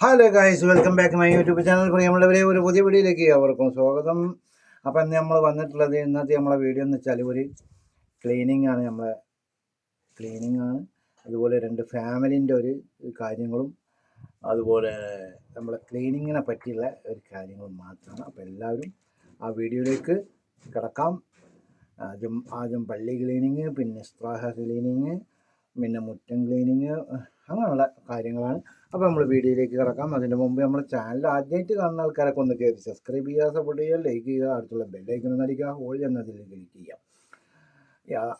Hello guys welcome back my YouTube channel പ്രിയമുള്ളവരെ ഒരു പുതിയ വീഡിയോയിലേക്ക് അവർക്കും സ്വാഗതം. അപ്പം ഇന്ന് നമ്മൾ വന്നിട്ടുള്ളത് ഇന്നത്തെ നമ്മളെ വീഡിയോ എന്ന് വെച്ചാൽ ഒരു ക്ലീനിങ് ആണ്. നമ്മളെ ക്ലീനിങ് ആണ്. അതുപോലെ രണ്ട് ഫാമിലിന്റെ ഒരു കാര്യങ്ങളും അതുപോലെ നമ്മളെ ക്ലീനിങ്ങിനെ പറ്റിയുള്ള ഒരു കാര്യങ്ങളും മാത്രമാണ്. അപ്പോൾ എല്ലാവരും ആ വീഡിയോയിലേക്ക് കിടക്കാം. ആദ്യം ആദ്യം പള്ളി ക്ലീനിങ് പിന്നെ സ്ത്രാഹ ക്ലീനിങ് പിന്നെ മുറ്റം ക്ലീനിങ് അങ്ങനെയുള്ള കാര്യങ്ങളാണ്. അപ്പോൾ നമ്മൾ വീഡിയോയിലേക്ക് കിടക്കാം. അതിന്റെ മുമ്പ് നമ്മൾ ചാനൽ ആദ്യമായിട്ട് കാണുന്ന ആൾക്കാരൊക്കെ ഒന്ന് കയറി സബ്സ്ക്രൈബ് ചെയ്യുക സപ്പോർട്ട് ചെയ്യുക ലൈക്ക് ചെയ്യുക അടുത്തുള്ള ബെല്ലൈക്കൺ ഒന്ന് അടിക്കുക ഹോൾ എന്നതിൽ ക്ലിക്ക് ചെയ്യാം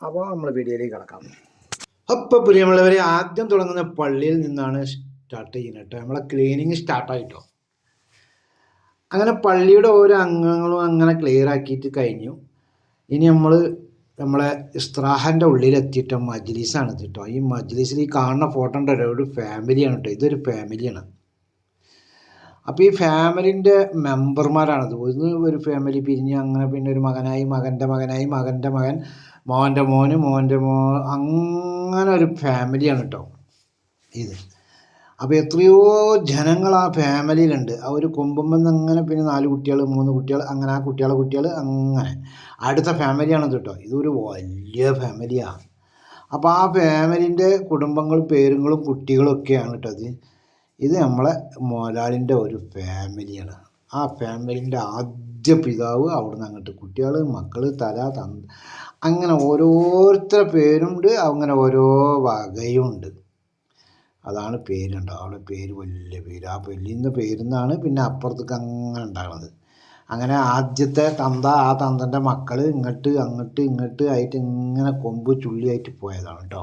അപ്പോൾ നമ്മൾ വീഡിയോയിലേക്ക് കിടക്കാം. അപ്പോൾ പ്രിയമുള്ളവരെ ആദ്യം തുടങ്ങുന്ന പള്ളിയിൽ നിന്നാണ് സ്റ്റാർട്ട് ചെയ്യുന്നത് കേട്ടോ നമ്മളെ ക്ലീനിങ് സ്റ്റാർട്ടായിട്ടോ അങ്ങനെ പള്ളിയുടെ ഓരോ അംഗങ്ങളും അങ്ങനെ ക്ലിയർ ആക്കിയിട്ട് കഴിഞ്ഞു. ഇനി നമ്മൾ നമ്മളെ ഇസ്ത്രാഹന്റെ ഉള്ളിലെത്തിയിട്ട് മജ്ലിസാണ് കേട്ടോ ഈ മജ്ലിസിൽ ഈ കാണുന്ന ഫോട്ടോ ഉണ്ടല്ലോ ഒരു ഫാമിലിയാണ് കേട്ടോ ഇതൊരു ഫാമിലിയാണ് അപ്പോൾ ഈ ഫാമിലിന്റെ മെമ്പർമാരാണത് ഒന്ന് ഒരു ഫാമിലി പിരിഞ്ഞ് അങ്ങനെ പിന്നെ ഒരു മകനായി മകന്റെ മകനായി മകന്റെ മകൻ മോന്റെ മോന് മോന്റെ മോ അങ്ങനെ ഒരു ഫാമിലിയാണ് കേട്ടോ ഇത്. അപ്പോൾ എത്രയോ ജനങ്ങൾ ആ ഫാമിലിയിലുണ്ട്. ആ ഒരു കുമ്പമെന്ന് അങ്ങനെ പിന്നെ നാല് കുട്ടികൾ മൂന്ന് കുട്ടികൾ അങ്ങനെ ആ കുട്ടികളെ കുട്ടികൾ അങ്ങനെ. അടുത്ത ഫാമിലിയാണ് കേട്ടോ. ഇതൊരു വലിയ ഫാമിലിയാണ് അപ്പോൾ ആ ഫാമിലിന്റെ കുടുംബങ്ങളും പേരുകളും കുട്ടികളും ഒക്കെയാണ് കേട്ടോ ഇത്. ഇത് നമ്മളെ മോലാളിന്റെ ഒരു ഫാമിലിയാണ്. ആ ഫാമിലിന്റെ ആദ്യ പിതാവ് അവിടുന്ന് അങ്ങോട്ട്. കുട്ടികൾ മക്കൾ തല തന്ത അങ്ങനെ ഓരോരുത്തരുടെ പേരുണ്ട്. അങ്ങനെ ഓരോ വകയുണ്ട്. അതാണ് പേരുണ്ടാവും അവിടെ പേര് വലിയ പേര്. ആ വലിയ പേരുന്നാണ് പിന്നെ അപ്പുറത്തേക്ക് അങ്ങനെ ഉണ്ടാകുന്നത് അങ്ങനെ ആദ്യത്തെ തന്ത ആ തന്തന്റെ മക്കൾ ഇങ്ങോട്ട് അങ്ങോട്ട് ഇങ്ങോട്ട് ആയിട്ട് ഇങ്ങനെ കൊമ്പ് ചുള്ളിയായിട്ട് പോയതാണ് കേട്ടോ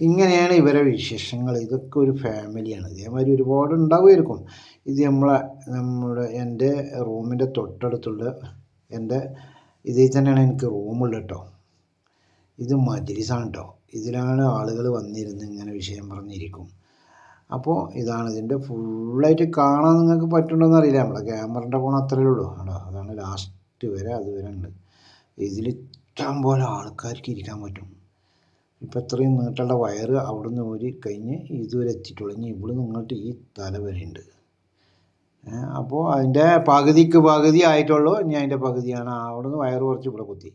ഇങ്ങനെയാണ് ഇവരെ വിശേഷങ്ങൾ. ഇതൊക്കെ ഒരു ഫാമിലിയാണ്. ഇതേമാതിരി ഒരുപാട് ഉണ്ടാവുമായിരിക്കും. ഇത് നമ്മളെ നമ്മുടെ എന്റെ റൂമിന്റെ തൊട്ടടുത്തുള്ള എന്റെ ഇതിൽ തന്നെയാണ് എനിക്ക് റൂമുള്ളത് കേട്ടോ ഇത് മജ്ലിസാണ് കേട്ടോ ഇതിലാണ് ആളുകൾ വന്നിരുന്ന് ഇങ്ങനെ വിഷയം പറഞ്ഞിരിക്കും. അപ്പോൾ ഇതാണ് ഇതിന്റെ ഫുള്ളായിട്ട് കാണാൻ നിങ്ങൾക്ക് പറ്റുന്നുണ്ടോയെന്ന് അറിയില്ല. നമ്മുടെ ക്യാമറന്റെ ഫോൺ അത്രയേ ഉള്ളൂ. ആണോ അതാണ് ലാസ്റ്റ് വരെ അതുവരെ ഉണ്ട്. ഇതിൽ ഇഷ്ടം പോലെ ആൾക്കാർക്ക് ഇരിക്കാൻ പറ്റും. ഇപ്പം ഇത്രയും നീട്ടുള്ള വയറ് അവിടുന്ന് ഊരി കഴിഞ്ഞ് ഇതുവരെ എത്തിയിട്ടുള്ളൂ. ഇനി ഇവിടെ നിങ്ങോട്ട് ഈ തല വരെ ഉണ്ട്. അപ്പോൾ അതിന്റെ പകുതിക്ക് പകുതി ആയിട്ടുള്ളൂ. ഇനി അതിന്റെ പകുതിയാണ്. അവിടുന്ന് വയറ് കുറച്ച് ഇവിടെ കുത്തി.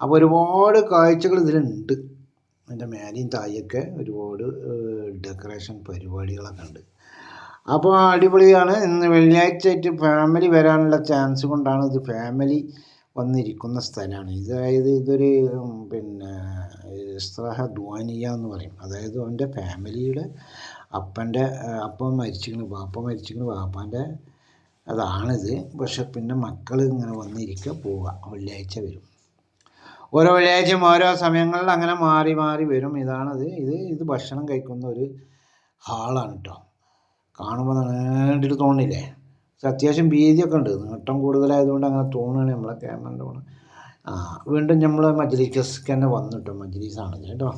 അപ്പോൾ ഒരുപാട് കാഴ്ചകൾ ഇതിലുണ്ട്. അതിന്റെ മേലെയും താഴെയൊക്കെ ഒരുപാട് ഡെക്കറേഷൻ പരിപാടികളൊക്കെ ഉണ്ട്. അപ്പോൾ അടിപൊളിയാണ്. ഇന്ന് വെള്ളിയാഴ്ച ആയിട്ട് ഫാമിലി വരാനുള്ള ചാൻസ് കൊണ്ടാണ് ഇത് ഫാമിലി വന്നിരിക്കുന്ന സ്ഥലമാണ്. ഇതായത് ഇതൊരു പിന്നെ ഇസ്രാഹ ദ്വാനിയ എന്ന് പറയും. അതായത് അവന്റെ ഫാമിലിയുടെ അപ്പന്റെ അപ്പം മരിച്ചിരിക്കണ് വാപ്പ മരിച്ചിരിക്കണ് ബാപ്പാന്റെ അതാണിത്. പക്ഷെ പിന്നെ മക്കൾ ഇങ്ങനെ വന്നിരിക്കുക പോവുക വെള്ളിയാഴ്ച വരും. ഓരോ വെള്ളിയാഴ്ചയും ഓരോ സമയങ്ങളിൽ അങ്ങനെ മാറി മാറി വരും. ഇതാണത്. ഇത് ഇത് ഭക്ഷണം കഴിക്കുന്ന ഒരു ഹാളാണ് കേട്ടോ കാണുമ്പോൾ നേണ്ടിട്ട് തോന്നില്ലേ അത്യാവശ്യം ഭീതിയൊക്കെ ഉണ്ട്. നീട്ടം കൂടുതലായതുകൊണ്ട് അങ്ങനെ തോന്നുകയാണ് നമ്മളെ ക്യാമറന്റെ ഫോണ് ആ വീണ്ടും നമ്മൾ മജ്ലിസ്ക്ക് തന്നെ വന്നു കേട്ടോ മജ്ലിസാണ് കേട്ടോ.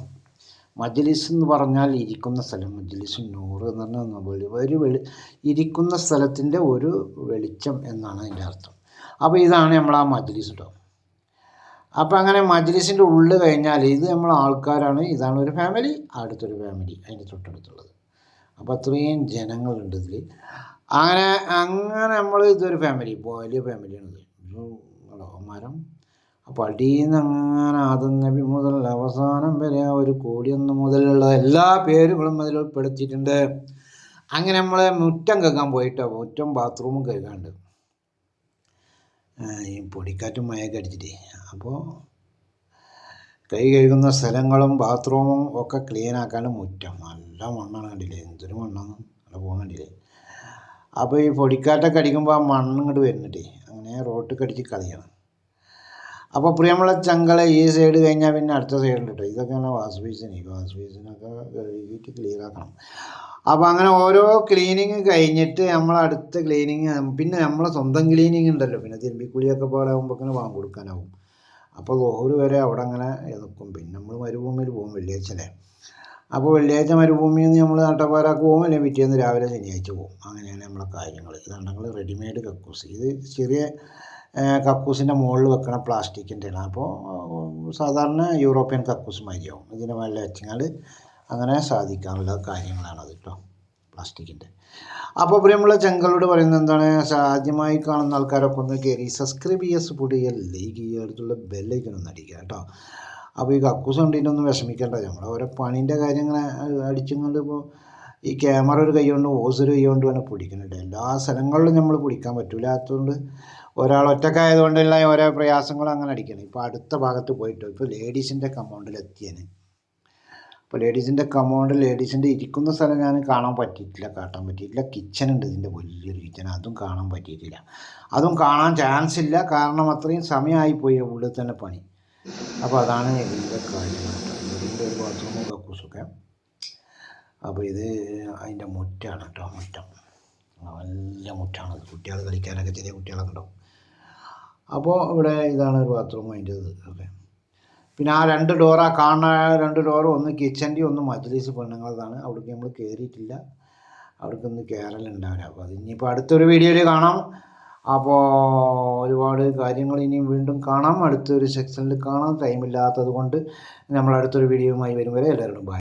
മജ്ലിസ് എന്ന് പറഞ്ഞാൽ ഇരിക്കുന്ന സ്ഥലം. മജ്ലിസ് നൂറ് എന്ന് പറഞ്ഞാൽ വെളി ഒരു വെളി ഇരിക്കുന്ന സ്ഥലത്തിന്റെ ഒരു വെളിച്ചം എന്നാണ് അതിന്റെ അർത്ഥം. അപ്പോൾ ഇതാണ് നമ്മൾ ആ മജ്ലിസ് കേട്ടോ അപ്പോൾ അങ്ങനെ മജ്ലിസിന്റെ ഉള്ളിൽ കഴിഞ്ഞാൽ ഇത് നമ്മൾ ആൾക്കാരാണ്. ഇതാണ് ഒരു ഫാമിലി അടുത്തൊരു ഫാമിലി അതിന്റെ തൊട്ടടുത്തുള്ളത്. അപ്പോൾ അത്രയും ജനങ്ങളുണ്ട് ഇതിൽ അങ്ങനെ അങ്ങനെ നമ്മൾ ഇതൊരു ഫാമിലി വലിയ ഫാമിലിയാണിത് മരം അപ്പോൾ അടിയിൽ നിന്ന് അങ്ങനെ നബി മുതൽ അവസാനം വരെ ആ ഒരു കോടിയൊന്ന് മുതലുള്ള എല്ലാ പേരുകളും അതിൽ ഉൾപ്പെടുത്തിയിട്ടുണ്ട്. അങ്ങനെ നമ്മളെ മുറ്റം കഴുകാൻ പോയിട്ടോ മുറ്റം ബാത്റൂമും കഴുകാണ്ട് ആ, ഈ പൊടിക്കാറ്റും മഴയൊക്കെ അടിച്ചിട്ട്. അപ്പോൾ കൈ കഴുകുന്ന സ്ഥലങ്ങളും ബാത്റൂമും ഒക്കെ ക്ലീൻ ആക്കാണ്ട് മുറ്റം. നല്ല മണ്ണാണ് കണ്ടില്ലേ? എന്തൊരു മണ്ണാണ് അവിടെ പോകാൻ കണ്ടില്ലേ? അപ്പോൾ ഈ പൊടിക്കാറ്റൊക്കെ അടിക്കുമ്പോൾ ആ മണ്ണ് ഇങ്ങോട്ട് വരുന്നുണ്ടേ അങ്ങനെ റോട്ടിൽ കടിച്ച് കളിയാണ് അപ്പോൾ പ്രിയമുള്ള ചങ്കള ഈ സൈഡ് കഴിഞ്ഞാൽ പിന്നെ അടുത്ത സൈഡിൽ കേട്ടോ ഇതൊക്കെയാണ് വാഷ് ബേസിന്. വാഷ് ബേസിനൊക്കെ കഴുകിയിട്ട് ക്ലിയർ ആക്കണം. അപ്പോൾ അങ്ങനെ ഓരോ ക്ലീനിങ് കഴിഞ്ഞിട്ട് നമ്മൾ അടുത്ത ക്ലീനിങ് പിന്നെ നമ്മളെ സ്വന്തം ക്ലീനിങ് ഉണ്ടല്ലോ. പിന്നെ തിരുമ്പിക്കുളിയൊക്കെ പാടാകുമ്പോൾ വാങ്ങി കൊടുക്കാനാവും. അപ്പോൾ ഓര് വരെ അവിടെ അങ്ങനെ നിൽക്കും പിന്നെ നമ്മൾ മരുഭൂമിയിൽ പോകും വെള്ളിയാഴ്ച അല്ലേ അപ്പോൾ വെള്ളിയാഴ്ച മരുഭൂമിയിൽ നിന്ന് നമ്മൾ നട്ടപ്പാരാക്ക് പോകും അല്ലെങ്കിൽ പിറ്റേന്ന് രാവിലെ ശനിയാഴ്ച പോകും. അങ്ങനെയാണ് നമ്മളെ കാര്യങ്ങൾ ഇതാണ് നമ്മൾ റെഡിമെയ്ഡ് കക്കൂസ്. ഇത് ചെറിയ കക്കൂസിന്റെ മുകളിൽ വെക്കണ പ്ലാസ്റ്റിക്കിന്റെയാണ് അപ്പോൾ സാധാരണ യൂറോപ്യൻ കക്കൂസ് മാതിരിയാവും. ഇതിന്റെ മേലെ വെച്ചാൽ അങ്ങനെ സാധിക്കാനുള്ള കാര്യങ്ങളാണത് കേട്ടോ പ്ലാസ്റ്റിക്കിന്റെ. അപ്പോൾ പ്രിയമുള്ള ചെങ്കളോട് പറയുന്നത് എന്താണ്? ആദ്യമായി കാണുന്ന ആൾക്കാരൊക്കെ ഒന്ന് കയറി സബ്സ്ക്രൈബ് ചെയ്യുക സപ്പോർട്ട് ചെയ്യുക ലൈക്ക് ചെയ്യുക അടുത്തുള്ള ബെല്ലൈക്കൻ ഒന്ന് അടിക്കുക കേട്ടോ. അപ്പോൾ ഈ കക്കൂസ് കണ്ടിട്ടൊന്നും വിഷമിക്കേണ്ട നമ്മൾ ഓരോ പണീന്റെ കാര്യങ്ങൾ അടിച്ചുകൊണ്ട് അടിച്ചും കൊണ്ട് ഇപ്പോൾ ഈ ക്യാമറ ഒരു കൈ കൊണ്ട് ഓസ് ഒരു കൈ കൊണ്ട് വേണം പിടിക്കുന്നുണ്ട് എല്ലാ സ്ഥലങ്ങളിലും നമ്മൾ പിടിക്കാൻ പറ്റില്ലാത്തതുകൊണ്ട് ഒരാൾ ഒറ്റക്കായതുകൊണ്ടുള്ള ഓരോ പ്രയാസങ്ങളും അങ്ങനെ അടിക്കണം. ഇപ്പോൾ അടുത്ത ഭാഗത്ത് പോയിട്ടോ ഇപ്പോൾ ലേഡീസിന്റെ കമ്പൗണ്ടിൽ എത്തിയാണ് ഇപ്പോൾ ലേഡീസിന്റെ കമോണ്ട് ലേഡീസിന്റെ ഇരിക്കുന്ന സ്ഥലം ഞാൻ കാണാൻ പറ്റിയിട്ടില്ല കാട്ടാൻ പറ്റിയിട്ടില്ല. കിച്ചൺ ഉണ്ട് ഇതിന്റെ വലിയൊരു കിച്ചൺ അതും കാണാൻ പറ്റിയിട്ടില്ല. അതും കാണാൻ ചാൻസ് ഇല്ല. കാരണം അത്രയും സമയമായിപ്പോയി ഉള്ളിൽ തന്നെ പണി. അപ്പോൾ അതാണ് ഇതിന്റെ കാര്യം. കേട്ടോ ഇതിന്റെ ഒരു ബാത്റൂമും കക്കൂസൊക്കെ അപ്പോൾ ഇത് അതിന്റെ മുറ്റാണ് കേട്ടോ മുറ്റം. നല്ല മുറ്റാണ്. കുട്ടികൾ കളിക്കാനൊക്കെ ചെറിയ കുട്ടികളൊക്കെ ഉണ്ടാവും. അപ്പോൾ ഇവിടെ ഇതാണ് ഒരു ബാത്റൂം അതിന്റെ ഇത് ഓക്കെ പിന്നെ ആ രണ്ട് ഡോറ ആ രണ്ട് ഡോറും ഒന്ന് കിച്ചന്റെ ഒന്ന് മജ്ലീസ് പെണ്ണുങ്ങളതാണ്. അവിടേക്ക് നമ്മൾ കയറിയിട്ടില്ല അവിടേക്ക് ഒന്ന് കയറലുണ്ടാവില്ല അപ്പോൾ അത് ഇനിയിപ്പോൾ അടുത്തൊരു വീഡിയോയിൽ കാണാം. അപ്പോൾ ഒരുപാട് കാര്യങ്ങൾ ഇനിയും വീണ്ടും കാണാം. അടുത്തൊരു സെക്ഷനിൽ കാണാം. ടൈമില്ലാത്തത് കൊണ്ട് നമ്മൾ അടുത്തൊരു വീഡിയോയുമായി വരും വരെ എല്ലാവരോടും ബൈ